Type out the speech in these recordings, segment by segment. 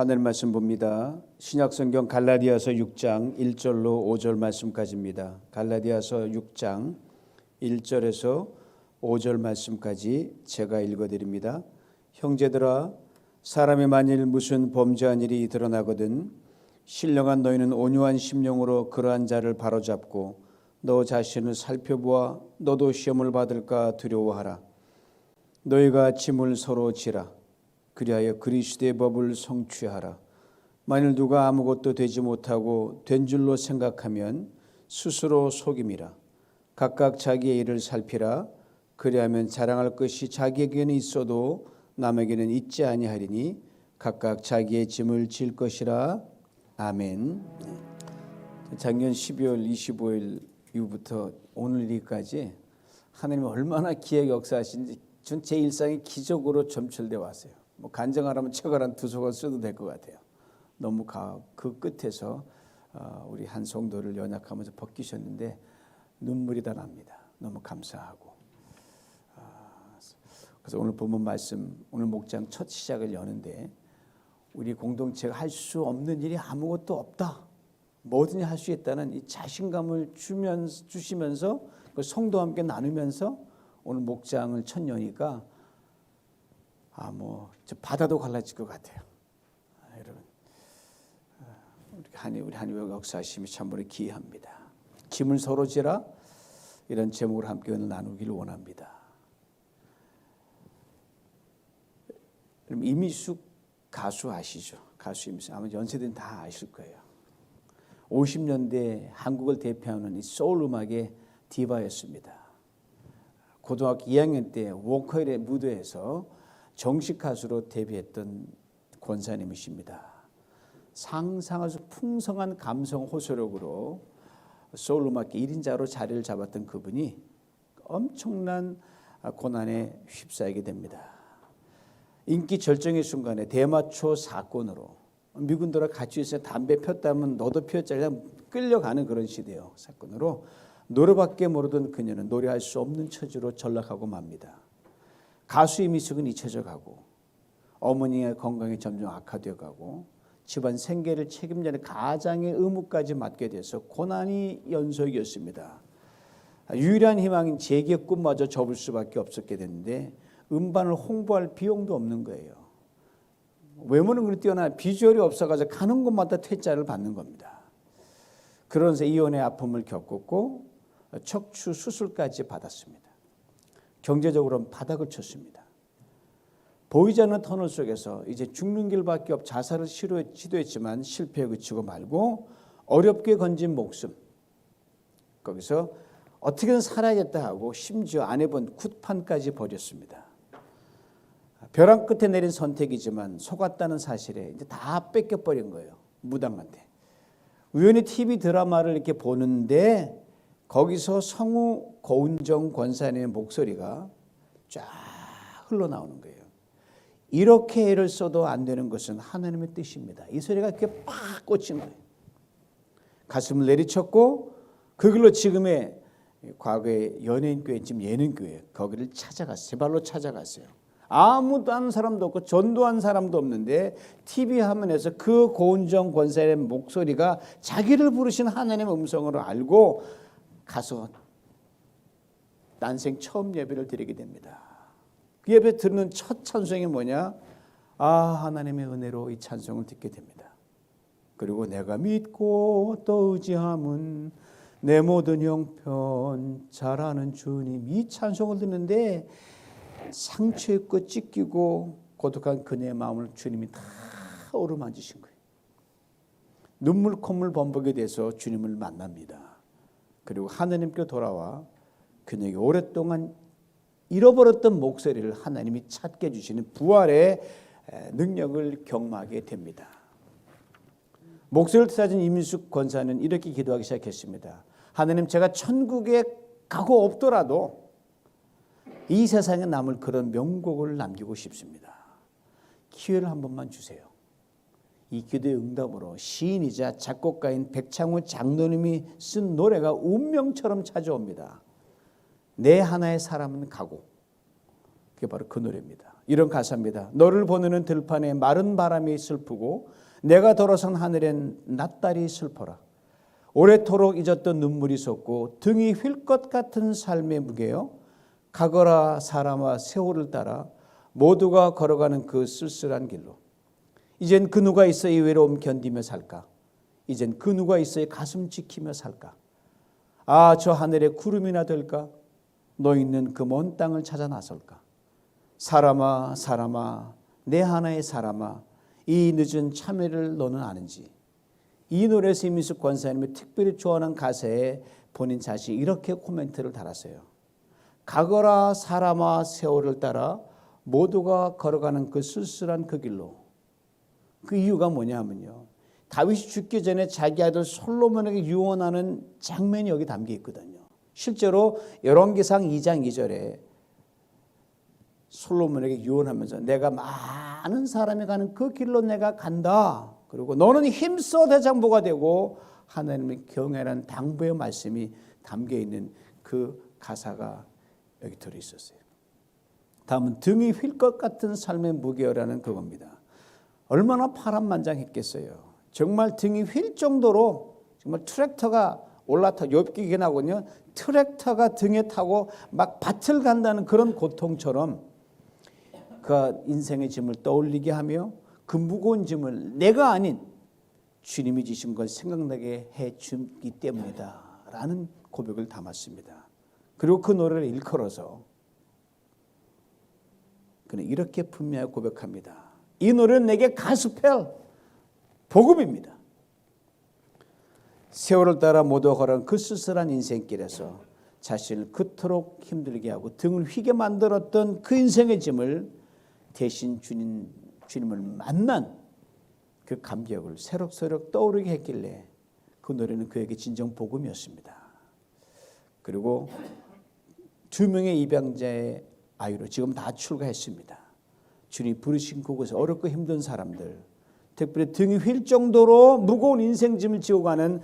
하늘 말씀 봅니다. 신약 성경 갈라디아서 6장 1절로 5절 말씀까지입니다. 갈라디아서 6장 1절에서 5절 말씀까지 제가 읽어 드립니다. 형제들아 사람이 만일 무슨 범죄한 일이 드러나거든 신령한 너희는 온유한 심령으로 그러한 자를 바로잡고 너 자신을 살펴보아 너도 시험을 받을까 두려워하라. 너희가 짐을 서로 지라. 그리하여 그리스도의 법을 성취하라. 만일 누가 아무것도 되지 못하고 된 줄로 생각하면 스스로 속임이라. 각각 자기의 일을 살피라. 그리하면 자랑할 것이 자기에게는 있어도 남에게는 있지 아니하리니 각각 자기의 짐을 질 것이라. 아멘. 작년 12월 25일 이후부터 오늘까지 하나님이 얼마나 기획 역사하신지 전 제 일상이 기적으로 점철돼 왔어요. 뭐 간증하라면 책을 한 두 소권 써도 될 것 같아요. 너무 가, 그 끝에서 어, 우리 한 성도를 연약하면서 벗기셨는데 눈물이 다 납니다. 너무 감사하고. 아, 그래서 오늘 본문 말씀, 오늘 목장 첫 시작을 여는데 우리 공동체가 할 수 없는 일이 아무것도 없다. 뭐든지 할 수 있다는 이 자신감을 주면서 주시면서 그 성도와 함께 나누면서 오늘 목장을 첫 여니까 아 뭐 바다도 갈라질 것 같아요. 아, 여러분 아, 우리 하나님 우리 하나님의 역사심이 참으로 기이합니다. 짐을 서로 지라 이런 제목을 함께 오늘 나누기를 원합니다. 여러분 이미숙 가수 아시죠? 가수 이미숙 아마 연세대는 다 아실 거예요. 50년대 한국을 대표하는 이 소울 음악의 디바였습니다. 고등학교 2학년 때 워커힐의 무대에서 정식 가수로 데뷔했던 권사님이십니다. 상상할 수 풍성한 감성 호소력으로 소울 음악계 1인자로 자리를 잡았던 그분이 엄청난 고난에 휩싸이게 됩니다. 인기 절정의 순간에 대마초 사건으로 미군들과 같이 있어 담배 폈다면 너도 피웠자냐 끌려가는 그런 시대요 사건으로 노래밖에 모르던 그녀는 노래할 수 없는 처지로 전락하고 맙니다. 가수 이미숙은 잊혀져 가고 어머니의 건강이 점점 악화되어 가고 집안 생계를 책임지는 가장의 의무까지 맡게 돼서 고난이 연속이었습니다. 유일한 희망인 재기의 꿈마저 접을 수밖에 없었게 됐는데 음반을 홍보할 비용도 없는 거예요. 외모는 그리 뛰어나 비주얼이 없어가지고 가는 곳마다 퇴짜를 받는 겁니다. 그러면서 이혼의 아픔을 겪었고 척추 수술까지 받았습니다. 경제적으로는 바닥을 쳤습니다. 보이지 않는 터널 속에서 이제 죽는 길밖에 없 자살을 시도했지만 실패에 그치고 말고 어렵게 건진 목숨 거기서 어떻게든 살아야겠다 하고 심지어 아내분 굿판까지 버렸습니다. 벼랑 끝에 내린 선택이지만 속았다는 사실에 이제 다 뺏겨버린 거예요. 무당한테. 우연히 TV 드라마를 이렇게 보는데 거기서 성우 고은정 권사님의 목소리가 쫙 흘러나오는 거예요. 이렇게 애를 써도 안 되는 것은 하나님의 뜻입니다. 이 소리가 이렇게 팍 꽂힌 거예요. 가슴을 내리쳤고 그 길로 지금의 과거의 연예인교회 지금 예능교회 거기를 찾아갔어요. 제 발로 찾아갔어요. 아무도 아는 사람도 없고 전도한 사람도 없는데 TV 화면에서 그 고은정 권사의 목소리가 자기를 부르신 하나님의 음성으로 알고 가서 난생 처음 예배를 드리게 됩니다. 그 예배 듣는 첫 찬송이 뭐냐? 아 하나님의 은혜로 이 찬송을 듣게 됩니다. 그리고 내가 믿고 또 의지함은 내 모든 형편 잘하는 주님 이 찬송을 듣는데 상처 입고 찢기고 고독한 그녀의 마음을 주님이 다 어루만지신 거예요. 눈물 콧물 범벅이 돼서 주님을 만납니다. 그리고 하나님께 돌아와 그녀에게 오랫동안 잃어버렸던 목소리를 하나님이 찾게 해주시는 부활의 능력을 경험하게 됩니다. 목소리를 찾은 이민숙 권사는 이렇게 기도하기 시작했습니다. 하나님 제가 천국에 가고 없더라도 이 세상에 남을 그런 명곡을 남기고 싶습니다. 기회를 한 번만 주세요. 이 기도의 응답으로 시인이자 작곡가인 백창호 장로님이 쓴 노래가 운명처럼 찾아옵니다. 내 하나의 사람은 가고 그게 바로 그 노래입니다. 이런 가사입니다. 너를 보내는 들판에 마른 바람이 슬프고 내가 돌아선 하늘엔 낯달이 슬퍼라. 오래도록 잊었던 눈물이 솟고 등이 휠 것 같은 삶의 무게요. 가거라 사람아 세월을 따라 모두가 걸어가는 그 쓸쓸한 길로. 이젠 그 누가 있어 이 외로움 견디며 살까? 이젠 그 누가 있어 이 가슴 지키며 살까? 아, 저 하늘에 구름이나 될까? 너 있는 그 먼 땅을 찾아 나설까? 사람아, 사람아, 내 하나의 사람아, 이 늦은 참회를 너는 아는지? 이 노래에서 이민숙 권사님이 특별히 좋아하는 가사에 본인 자신이 이렇게 코멘트를 달았어요. 가거라 사람아 세월을 따라 모두가 걸어가는 그 쓸쓸한 그 길로. 그 이유가 뭐냐면요. 다윗이 죽기 전에 자기 아들 솔로몬에게 유언하는 장면이 여기 담겨 있거든요. 실제로 열왕기상 2장 2절에 솔로몬에게 유언하면서 내가 많은 사람이 가는 그 길로 내가 간다. 그리고 너는 힘써 대장부가 되고 하나님의 경외라는 당부의 말씀이 담겨 있는 그 가사가 여기 들어 있었어요. 다음은 등이 휠 것 같은 삶의 무게라는 그겁니다. 얼마나 파란만장했겠어요. 정말 등이 휠 정도로 정말 트랙터가 올라타 엽기긴 하군요. 트랙터가 등에 타고 막 밭을 간다는 그런 고통처럼 그 인생의 짐을 떠올리게 하며 그 무거운 짐을 내가 아닌 주님이 지신 걸 생각나게 해 주기 때문이다. 라는 고백을 담았습니다. 그리고 그 노래를 일컬어서 그는 이렇게 분명하게 고백합니다. 이 노래는 내게 가스펠 복음입니다. 세월을 따라 모두 걸은 그 쓸쓸한 인생길에서 자신을 그토록 힘들게 하고 등을 휘게 만들었던 그 인생의 짐을 대신 주님, 주님을 만난 그 감격을 새록새록 떠오르게 했길래 그 노래는 그에게 진정 복음이었습니다. 그리고 두 명의 입양자의 아이로 지금 다 출가했습니다. 주님 부르신 그곳에 어렵고 힘든 사람들, 특별히 등이 휠 정도로 무거운 인생 짐을 지고 가는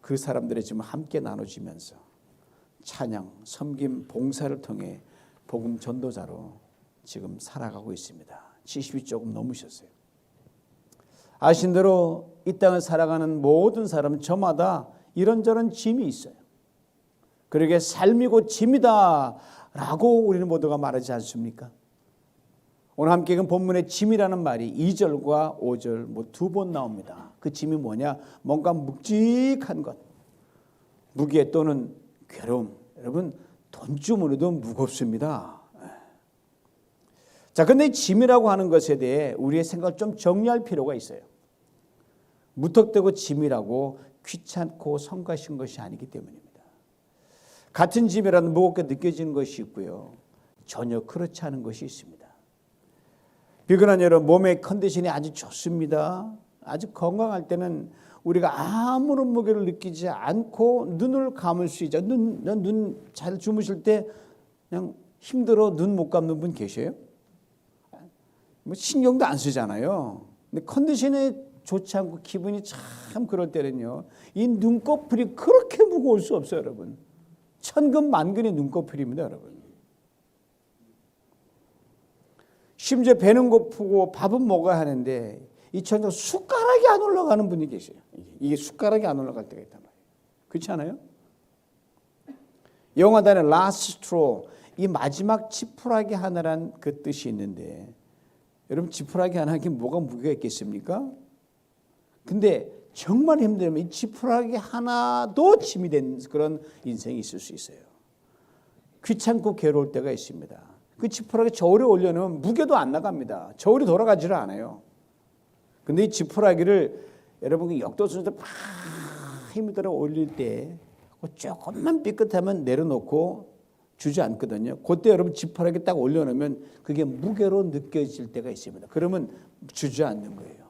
그 사람들의 짐을 함께 나눠주면서 찬양, 섬김, 봉사를 통해 복음 전도자로 지금 살아가고 있습니다. 70이 조금 넘으셨어요. 아신 대로 이 땅을 살아가는 모든 사람은 저마다 이런저런 짐이 있어요. 그러게 삶이고 짐이다라고 우리는 모두가 말하지 않습니까? 오늘 함께 읽은 본문의 짐이라는 말이 2절과 5절 뭐 두 번 나옵니다. 그 짐이 뭐냐? 뭔가 묵직한 것. 무게 또는 괴로움. 여러분 돈주머니도 무겁습니다. 자, 근데 짐이라고 하는 것에 대해 우리의 생각을 좀 정리할 필요가 있어요. 무턱대고 짐이라고 귀찮고 성가신 것이 아니기 때문입니다. 같은 짐이라는 무겁게 느껴지는 것이 있고요. 전혀 그렇지 않은 것이 있습니다. 비근한 여러분 몸의 컨디션이 아주 좋습니다. 아주 건강할 때는 우리가 아무런 무게를 느끼지 않고 눈을 감을 수 있죠. 눈, 눈 잘 주무실 때 그냥 힘들어 눈 못 감는 분 계셔요? 뭐 신경도 안 쓰잖아요. 근데 컨디션이 좋지 않고 기분이 참 그럴 때는요. 이 눈꺼풀이 그렇게 무거울 수 없어요, 여러분. 천근 만근의 눈꺼풀입니다, 여러분. 심지어 배는 고프고 밥은 먹어야 하는데 이 천정 숟가락이 안 올라가는 분이 계세요. 이게 숟가락이 안 올라갈 때가 있단 말이에요. 그렇지 않아요? 영화단의 last straw 이 마지막 지푸라기 하나란 그 뜻이 있는데 여러분 지푸라기 하나 게 뭐가 무게가 있겠습니까? 근데 정말 힘들면 이 지푸라기 하나도 짐이 된 그런 인생이 있을 수 있어요. 귀찮고 괴로울 때가 있습니다. 그 지푸라기 저울에 올려놓으면 무게도 안 나갑니다. 저울이 돌아가지를 않아요. 근데 이 지푸라기를 여러분 역도선에서 팍 힘이 들어 올릴 때 조금만 삐끗하면 내려놓고 주저앉거든요. 그때 여러분 지푸라기 딱 올려놓으면 그게 무게로 느껴질 때가 있습니다. 그러면 주저앉는 거예요.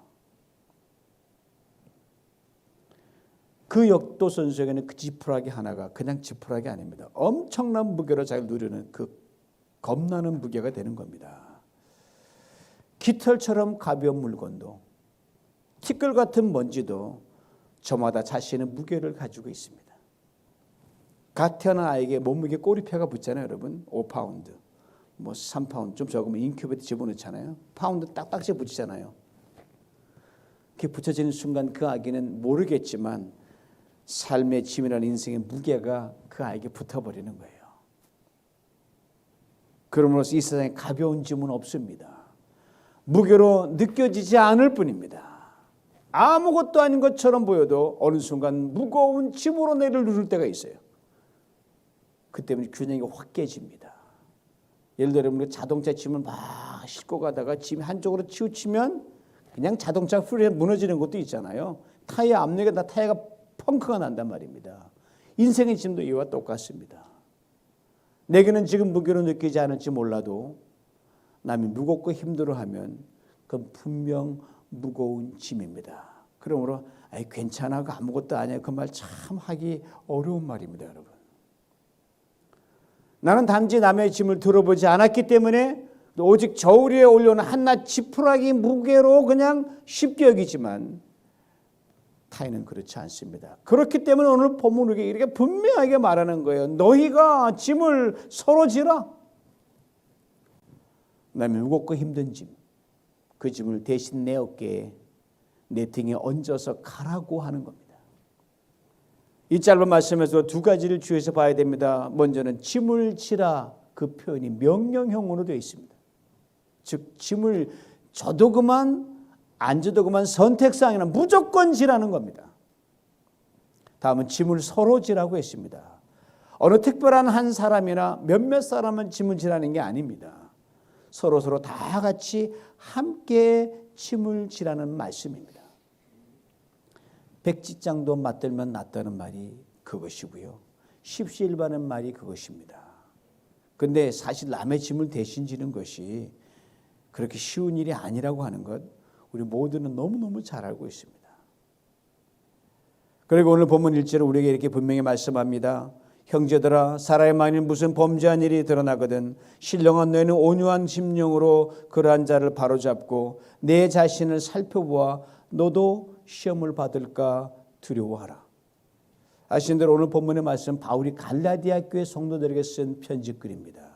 그 역도 선수에게는 그 지푸라기 하나가 그냥 지푸라기 아닙니다. 엄청난 무게로 자기를 누르는 그 겁나는 무게가 되는 겁니다. 깃털처럼 가벼운 물건도 티끌 같은 먼지도 저마다 자신의 무게를 가지고 있습니다. 갓 태어난 아이에게 몸무게 꼬리표가 붙잖아요, 여러분. 5파운드. 뭐 3파운드 좀 적으면 인큐베이터 집어넣잖아요. 파운드 딱딱지 붙이잖아요. 그게 붙여지는 순간 그 아기는 모르겠지만 삶의 짐이라는 인생의 무게가 그 아이에게 붙어버리는 거예요. 그러므로서 이 세상에 가벼운 짐은 없습니다. 무게로 느껴지지 않을 뿐입니다. 아무것도 아닌 것처럼 보여도 어느 순간 무거운 짐으로 내를 누를 때가 있어요. 그때 균형이 확 깨집니다. 예를 들어 우리 자동차 짐을 막 싣고 가다가 짐이 한쪽으로 치우치면 그냥 자동차 프레임 무너지는 것도 있잖아요. 타이어 앞쪽에 다 타이어가 펑크가 난단 말입니다. 인생의 짐도 이와 똑같습니다. 내게는 지금 무게로 느끼지 않을지 몰라도 남이 무겁고 힘들어하면 그건 분명 무거운 짐입니다. 그러므로 아이 괜찮아 그 아무것도 아니야 그 말 참 하기 어려운 말입니다, 여러분. 나는 단지 남의 짐을 들어보지 않았기 때문에 오직 저울 위에 올려놓은 한낱 지푸라기 무게로 그냥 쉽게 여기지만 타인은 그렇지 않습니다. 그렇기 때문에 오늘 본문을 이렇게 분명하게 말하는 거예요. 너희가 짐을 서로 지라. 남의 무겁고 힘든 짐, 그 짐을 대신 내 어깨에 내 등에 얹어서 가라고 하는 겁니다. 이 짧은 말씀에서 두 가지를 주의해서 봐야 됩니다. 먼저는 짐을 지라 그 표현이 명령형으로 되어 있습니다. 즉 짐을 져도 그만 안 져도 그만 선택사항이나 무조건 지라는 겁니다. 다음은 짐을 서로 지라고 했습니다. 어느 특별한 한 사람이나 몇몇 사람은 짐을 지라는 게 아닙니다. 서로 서로 다 같이 함께 짐을 지라는 말씀입니다. 백지장도 맞들면 낫다는 말이 그것이고요. 십시일반은 말이 그것입니다. 근데 사실 남의 짐을 대신 지는 것이 그렇게 쉬운 일이 아니라고 하는 것 우리 모두는 너무너무 잘 알고 있습니다. 그리고 오늘 본문 일제로 우리에게 이렇게 분명히 말씀합니다. 형제들아 사람의 만일 무슨 범죄한 일이 드러나거든 신령한 너희는 온유한 심령으로 그러한 자를 바로잡고 내 자신을 살펴보아 너도 시험을 받을까 두려워하라. 아시는 오늘 본문의 말씀 바울이 갈라디아 교회 성도들에게 쓴 편지글입니다.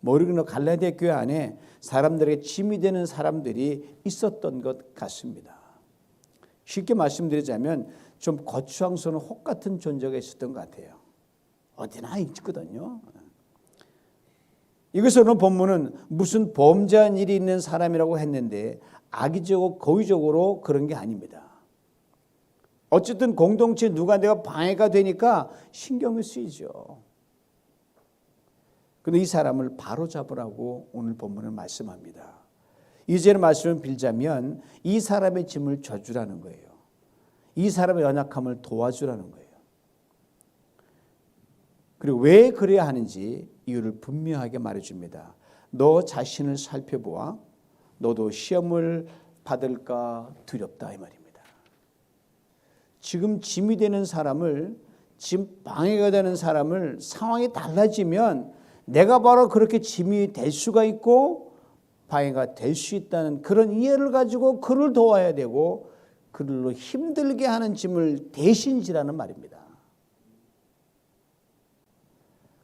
모르는 갈라디아 교회 안에 사람들에게 짐이 되는 사람들이 있었던 것 같습니다. 쉽게 말씀드리자면 좀 거추장스러운 혹 같은 존재가 있었던 것 같아요. 어디나 있거든요. 이것으로 본문은 무슨 범죄한 일이 있는 사람이라고 했는데 악의적으로 고의적으로 그런 게 아닙니다. 어쨌든 공동체 누가 내가 방해가 되니까 신경을 쓰이죠. 근데 이 사람을 바로 잡으라고 오늘 본문은 말씀합니다. 이제는 말씀을 빌자면 이 사람의 짐을 져주라는 거예요. 이 사람의 연약함을 도와주라는 거예요. 그리고 왜 그래야 하는지 이유를 분명하게 말해줍니다. 너 자신을 살펴보아 너도 시험을 받을까 두렵다 이 말입니다. 지금 짐이 되는 사람을 짐 방해가 되는 사람을 상황이 달라지면 내가 바로 그렇게 짐이 될 수가 있고 방해가 될 수 있다는 그런 이해를 가지고 그를 도와야 되고 그들로 힘들게 하는 짐을 대신 지라는 말입니다.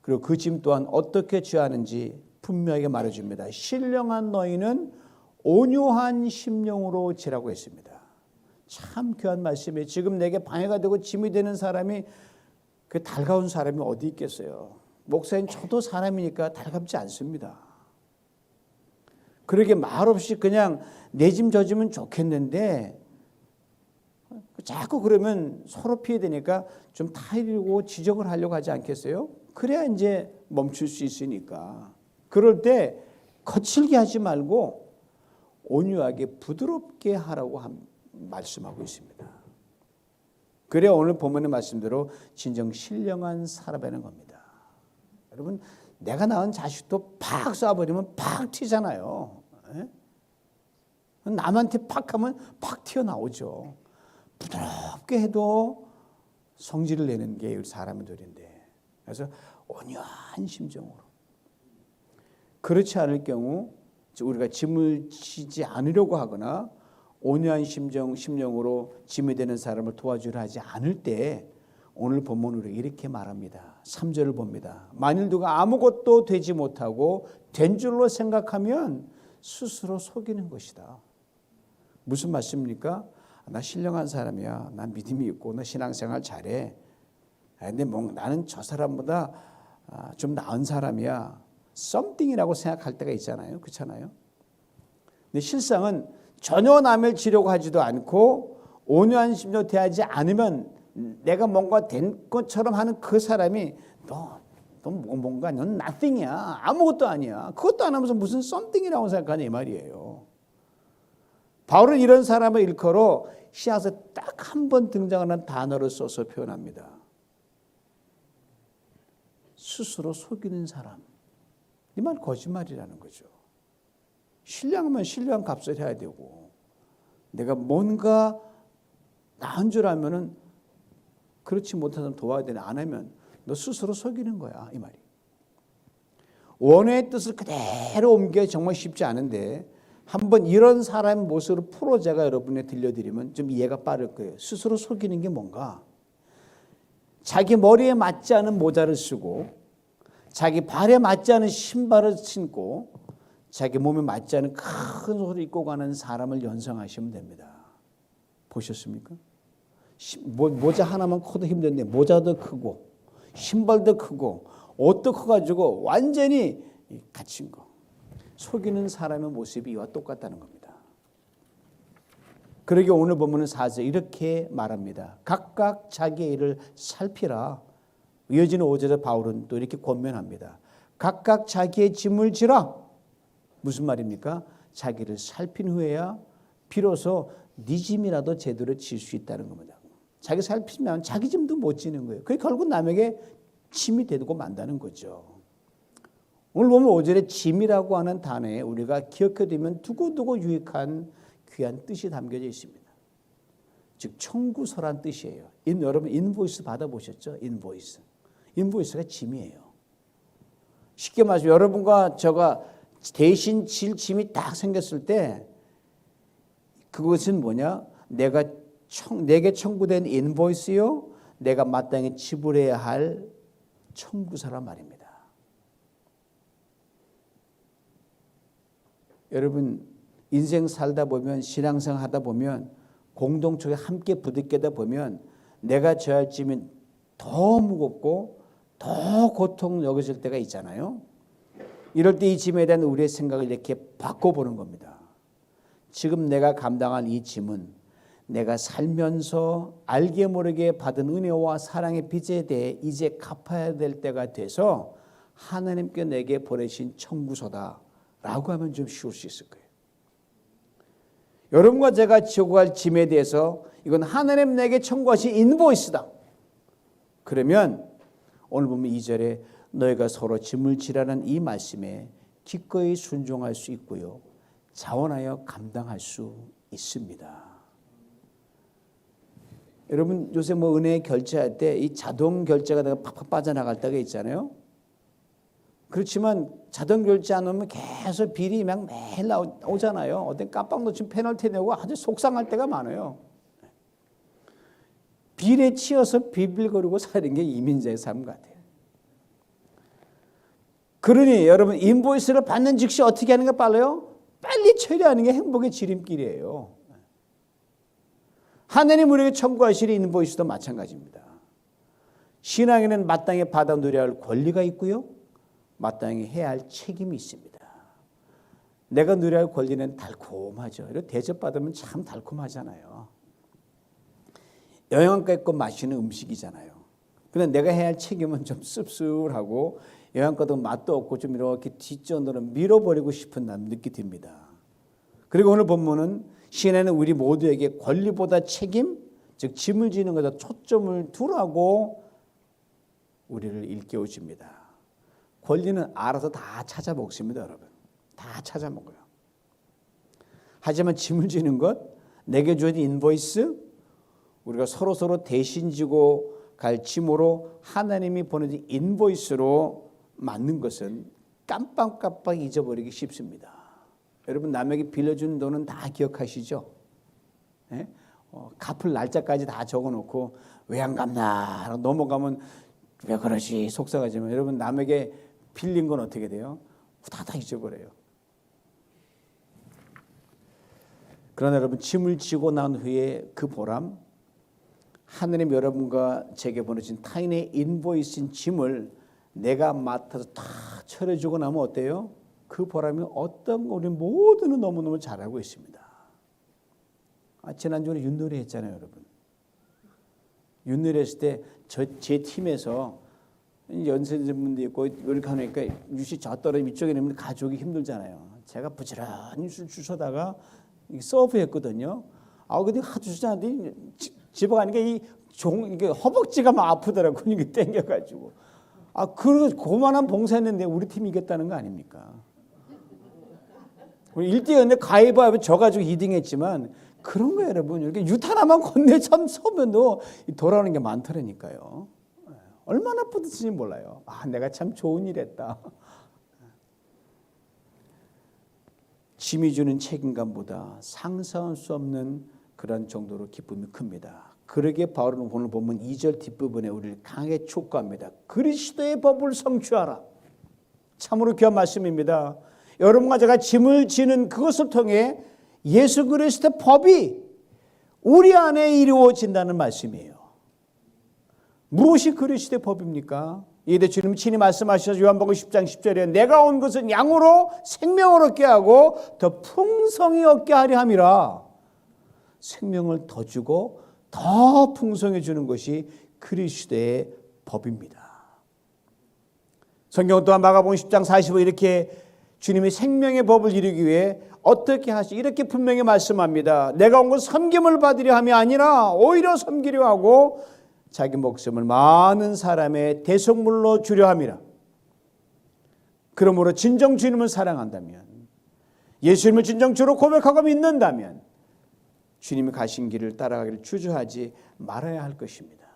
그리고 그 짐 또한 어떻게 취하는지 분명하게 말해줍니다. 신령한 너희는 온유한 심령으로 지라고 했습니다. 참 귀한 말씀이에요. 지금 내게 방해가 되고 짐이 되는 사람이 그 달가운 사람이 어디 있겠어요. 목사님 저도 사람이니까 달갑지 않습니다. 그러게 말없이 그냥 내 짐 져주면 좋겠는데 자꾸 그러면 서로 피해 되니까 좀 타이르고 지적을 하려고 하지 않겠어요? 그래야 이제 멈출 수 있으니까. 그럴 때 거칠게 하지 말고 온유하게 부드럽게 하라고 말씀하고 있습니다. 그래 오늘 본문의 말씀대로 진정 신령한 사람이라는 겁니다. 여러분 내가 낳은 자식도 팍 쏴버리면 팍 튀잖아요. 에? 남한테 팍 하면 팍 튀어나오죠. 부드럽게 해도 성질을 내는 게 사람들인데 그래서 온유한 심정으로 그렇지 않을 경우 우리가 짐을 지지 않으려고 하거나 온유한 심정 심령으로 짐이 되는 사람을 도와주려 하지 않을 때 오늘 본문으로 이렇게 말합니다. 3절을 봅니다. 만일 누가 아무것도 되지 못하고 된 줄로 생각하면 스스로 속이는 것이다. 무슨 말씀입니까? 나 신령한 사람이야. 나 믿음이 있고 나 신앙생활 잘해. 아, 근데 뭐 나는 저 사람보다 아, 좀 나은 사람이야. 썸띵이라고 생각할 때가 있잖아요. 그렇잖아요. 근데 실상은 전혀 남을 지려고 하지도 않고 온유한 대하지 않으면 내가 뭔가 된 것처럼 하는 그 사람이 너, 너 뭐, 뭔가 넌 nothing이야. 아무것도 아니야. 그것도 안 하면서 무슨 썸띵이라고 생각하냐 이 말이에요. 바울은 이런 사람을 일컬어 시에서 딱 한 번 등장하는 단어를 써서 표현합니다. 스스로 속이는 사람. 이 말 거짓말이라는 거죠. 신령하면 신령한 값을 해야 되고 내가 뭔가 나은 줄 알면은 그렇지 못하면 도와야 되나 안 하면 너 스스로 속이는 거야 이 말이. 원의 뜻을 그대로 옮겨 정말 쉽지 않은데 한번 이런 사람 모습을 풀어 제가 여러분에 들려드리면 좀 이해가 빠를 거예요. 스스로 속이는 게 뭔가? 자기 머리에 맞지 않은 모자를 쓰고 자기 발에 맞지 않은 신발을 신고 자기 몸에 맞지 않은 큰 옷을 입고 가는 사람을 연상하시면 됩니다. 보셨습니까? 모자 하나만 커도 힘든데 모자도 크고 신발도 크고 옷도 커가지고 완전히 갇힌 거. 속이는 사람의 모습이 이와 똑같다는 겁니다. 그러게 오늘 보면은 사절 이렇게 말합니다. 각각 자기의 일을 살피라. 이어지는 5절에 바울은 또 이렇게 권면합니다. 각각 자기의 짐을 지라. 무슨 말입니까? 자기를 살핀 후에야 비로소 네 짐이라도 제대로 질 수 있다는 겁니다. 자기 살피면 자기 짐도 못 지는 거예요. 그게 결국 남에게 짐이 되고 만다는 거죠. 오늘 보면 5절에 짐이라고 하는 단어에 우리가 기억해두면 두고두고 유익한 귀한 뜻이 담겨져 있습니다. 즉 청구서란 뜻이에요. 인, 여러분 인보이스 받아보셨죠? 인보이스. 인보이스가 짐이에요. 쉽게 말해서 여러분과 저가 대신 질 짐이 딱 생겼을 때 그것은 뭐냐? 내가 청, 내게 청구된 인보이스요. 내가 마땅히 지불해야 할 청구서란 말입니다. 여러분 인생 살다 보면 신앙생활 하다 보면 공동체에 함께 부딪히다 보면 내가 져야 짐이 더 무겁고 더 고통 여겨질 때가 있잖아요. 이럴 때 이 짐에 대한 우리의 생각을 이렇게 바꿔보는 겁니다. 지금 내가 감당한 이 짐은 내가 살면서 알게 모르게 받은 은혜와 사랑의 빚에 대해 이제 갚아야 될 때가 돼서 하나님께 내게 보내신 청구서다. 라고 하면 좀 쉬울 수 있을 거예요. 여러분과 제가 지고 갈 짐에 대해서 이건 하나님 내게 청구하신 인보이스다. 그러면 오늘 보면 2절에 너희가 서로 짐을 지라는 이 말씀에 기꺼이 순종할 수 있고요. 자원하여 감당할 수 있습니다. 여러분 요새 뭐 은혜 결제할 때 이 자동 결제가 내가 팍팍 빠져나갈 때가 있잖아요. 그렇지만 자동 결제 안 하면 계속 비리 막 매일 나오잖아요. 어떤 깜빡 놓치면 페널티 내고 아주 속상할 때가 많아요. 비리에 치여서 비빌거리고 사는 게 이민자의 삶 같아요. 그러니 여러분 인보이스를 받는 즉시 어떻게 하는 게 빨라요? 빨리 처리하는 게 행복의 지름길이에요. 하나님 우리에게 청구하실 인보이스도 마찬가지입니다. 신앙에는 마땅히 받아 누려야 할 권리가 있고요. 마땅히 해야 할 책임이 있습니다. 내가 누려야 할 권리는 달콤하죠. 이렇게 대접받으면 참 달콤하잖아요. 영양가 있고 맛있는 음식이잖아요. 근데 내가 해야 할 책임은 좀 씁쓸하고 영양가도 맛도 없고 좀 이렇게 뒷전으로 밀어버리고 싶은 느낌이 듭니다. 그리고 오늘 본문은 시인에는 우리 모두에게 권리보다 책임, 즉 짐을 지는 것에 초점을 두라고 우리를 일깨워 줍니다. 권리는 알아서 다 찾아 먹습니다, 여러분. 다 찾아 먹어요. 하지만 짐을 지는 것, 내게 주어진 인보이스, 우리가 서로 서로 대신 지고 갈 짐으로 하나님이 보내준 인보이스로 맞는 것은 깜빡깜빡 잊어버리기 쉽습니다. 여러분 남에게 빌려준 돈은 다 기억하시죠? 네? 어, 갚을 날짜까지 다 적어놓고 왜 안 갚나 넘어가면 왜 그러지 속상하지만 여러분 남에게 빌린 건 어떻게 돼요? 후다닥 잊어버려요. 그러나 여러분 짐을 지고 난 후에 그 보람 하느님 여러분과 제게 보내신 타인의 인보이스인 짐을 내가 맡아서 다 처리해주고 나면 어때요? 그 보람이 어떤 거 우리 모두는 너무너무 잘 알고 있습니다. 아, 지난주에 윷놀이 했잖아요, 여러분. 윷놀이 했을 때 제 팀에서 연세된 분도 있고 이렇게 하니까 유시 저 떨어지면 이쪽에 있는 가족이 힘들잖아요. 제가 부지런히 술 주워다가 서브했거든요. 아 근데 하도 주자는데 집에 가니까 이 종 이게 허벅지가 막 아프더라고 이게 땡겨가지고 아 그 고만한 봉사했는데 우리 팀이 이겼다는 거 아닙니까? 우리 1대0인데 가위바위보 져가지고 2등했지만 그런 거예요 여러분 이렇게 윷 하나만 건네 참 서면도 돌아오는 게 많더라니까요. 얼마나 뿌듯한지 몰라요. 아 내가 참 좋은 일 했다. 짐이 주는 책임감보다 상상할 수 없는 그런 정도로 기쁨이 큽니다. 그러기에 바울은 오늘 보면 2절 뒷부분에 우리를 강하게 촉구합니다. 그리스도의 법을 성취하라. 참으로 귀한 말씀입니다. 여러분과 제가 짐을 지는 그것을 통해 예수 그리스도의 법이 우리 안에 이루어진다는 말씀이에요. 무엇이 그리스도의 법입니까? 이때 주님 친히 말씀하셔서 요한복음 10장 10절에 내가 온 것은 양으로 생명을 얻게 하고 더 풍성히 얻게 하려 함이라. 생명을 더 주고 더 풍성해 주는 것이 그리스도의 법입니다. 성경 또한 마가복음 10장 45 이렇게 주님이 생명의 법을 이루기 위해 어떻게 하시 이렇게 분명히 말씀합니다. 내가 온 건 섬김을 받으려 함이 아니라 오히려 섬기려 하고 자기 목숨을 많은 사람의 대속물로 주려 함이라. 그러므로 진정 주님을 사랑한다면 예수님을 진정 주로 고백하고 믿는다면 주님이 가신 길을 따라가기를 주저하지 말아야 할 것입니다.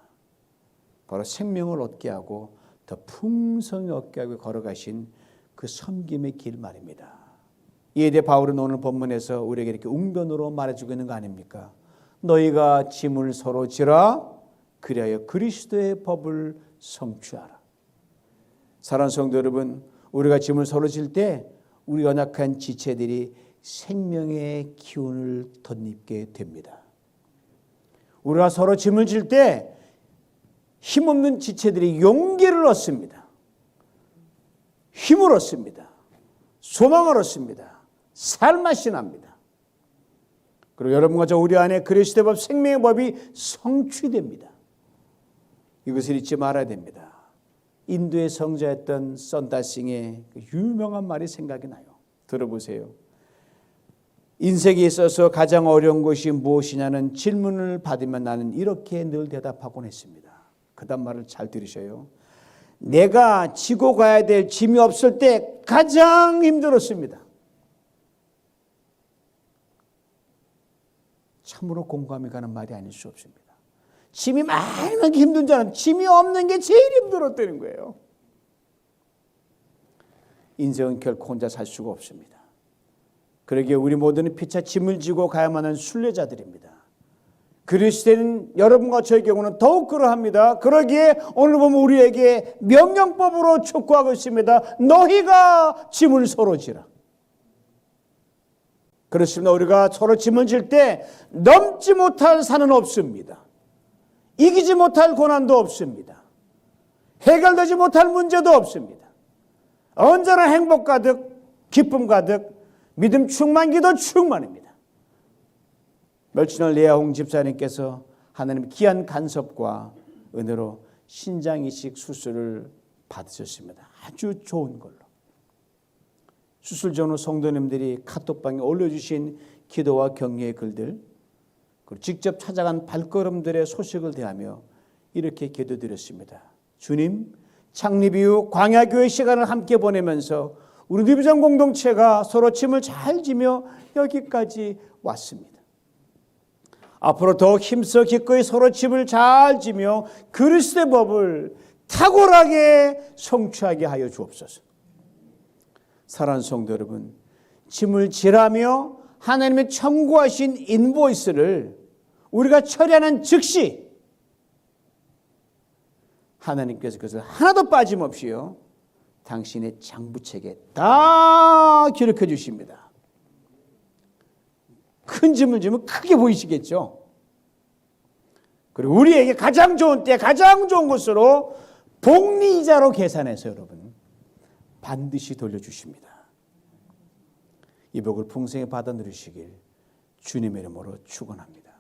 바로 생명을 얻게 하고 더 풍성히 얻게 하고 걸어가신 그 섬김의 길 말입니다. 이에 대해 바울은 오늘 본문에서 우리에게 이렇게 웅변으로 말해주고 있는 거 아닙니까? 너희가 짐을 서로 지라 그리하여 그리스도의 법을 성취하라. 사랑하는 성도 여러분, 우리가 짐을 서로 질 때 우리 연약한 지체들이 생명의 기운을 덧입게 됩니다. 우리가 서로 짐을 질 때 힘없는 지체들이 용기를 얻습니다. 힘을 얻습니다. 소망을 얻습니다. 살맛이 납니다. 그리고 여러분과 저 우리 안에 그리스도의 법, 생명의 법이 성취됩니다. 이것을 잊지 말아야 됩니다. 인도의 성자였던 썬다싱의 그 유명한 말이 생각이 나요. 들어보세요. 인생에 있어서 가장 어려운 것이 무엇이냐는 질문을 받으면 나는 이렇게 늘 대답하곤 했습니다. 그 다음 말을 잘 들으셔요. 내가 지고 가야 될 짐이 없을 때 가장 힘들었습니다. 참으로 공감이 가는 말이 아닐 수 없습니다. 짐이 많은 게 힘든 줄 알았는데 짐이 없는 게 제일 힘들었다는 거예요. 인생은 결코 혼자 살 수가 없습니다. 그러기에 우리 모두는 피차 짐을 지고 가야만 하는 순례자들입니다. 그리스도는 여러분과 저의 경우는 더욱 그러합니다. 그러기에 오늘 보면 우리에게 명령법으로 촉구하고 있습니다. 너희가 짐을 서로 지라. 그렇습니다. 우리가 서로 짐을 질 때 넘지 못할 산은 없습니다. 이기지 못할 고난도 없습니다. 해결되지 못할 문제도 없습니다. 언제나 행복 가득, 기쁨 가득, 믿음 충만, 기도 충만입니다. 멸치널 레아홍 집사님께서 하나님 귀한 간섭과 은혜로 신장 이식 수술을 받으셨습니다. 아주 좋은 걸로. 수술 전후 성도님들이 카톡방에 올려주신 기도와 격려의 글들, 그리고 직접 찾아간 발걸음들의 소식을 대하며 이렇게 기도드렸습니다. 주님, 창립 이후 광야교회 시간을 함께 보내면서 우리 리비전 공동체가 서로 짐을 잘 지며 여기까지 왔습니다. 앞으로 더욱 힘써 기꺼이 서로 짐을 잘 지며 그리스도의 법을 탁월하게 성취하게 하여 주옵소서. 사랑하는 성도 여러분, 짐을 지라며 하나님의 청구하신 인보이스를 우리가 처리하는 즉시 하나님께서 그것을 하나도 빠짐없이요 당신의 장부책에 다 기록해 주십니다. 큰 짐을 지면 크게 보이시겠죠? 그리고 우리에게 가장 좋은 때 가장 좋은 것으로 복리이자로 계산해서 여러분 반드시 돌려주십니다. 이 복을 풍성히 받아 누리시길 주님의 이름으로 축원합니다.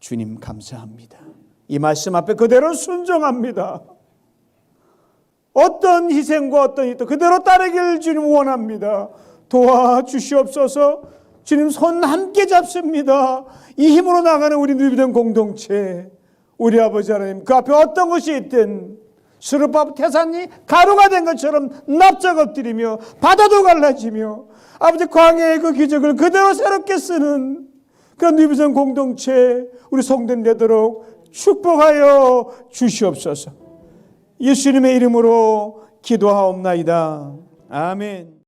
주님 감사합니다. 이 말씀 앞에 그대로 순종합니다. 어떤 희생과 어떤 이도 그대로 따르길 주님 원합니다. 도와주시옵소서. 주님 손 함께 잡습니다. 이 힘으로 나가는 우리 누비된 공동체, 우리 아버지 하나님 그 앞에 어떤 것이 있든 수르밥 태산이 가루가 된 것처럼 납작 엎드리며 바다도 갈라지며 아버지 광야의 그 기적을 그대로 새롭게 쓰는 그런 누비전 공동체 우리 성된 되도록 축복하여 주시옵소서. 예수님의 이름으로 기도하옵나이다. 아멘.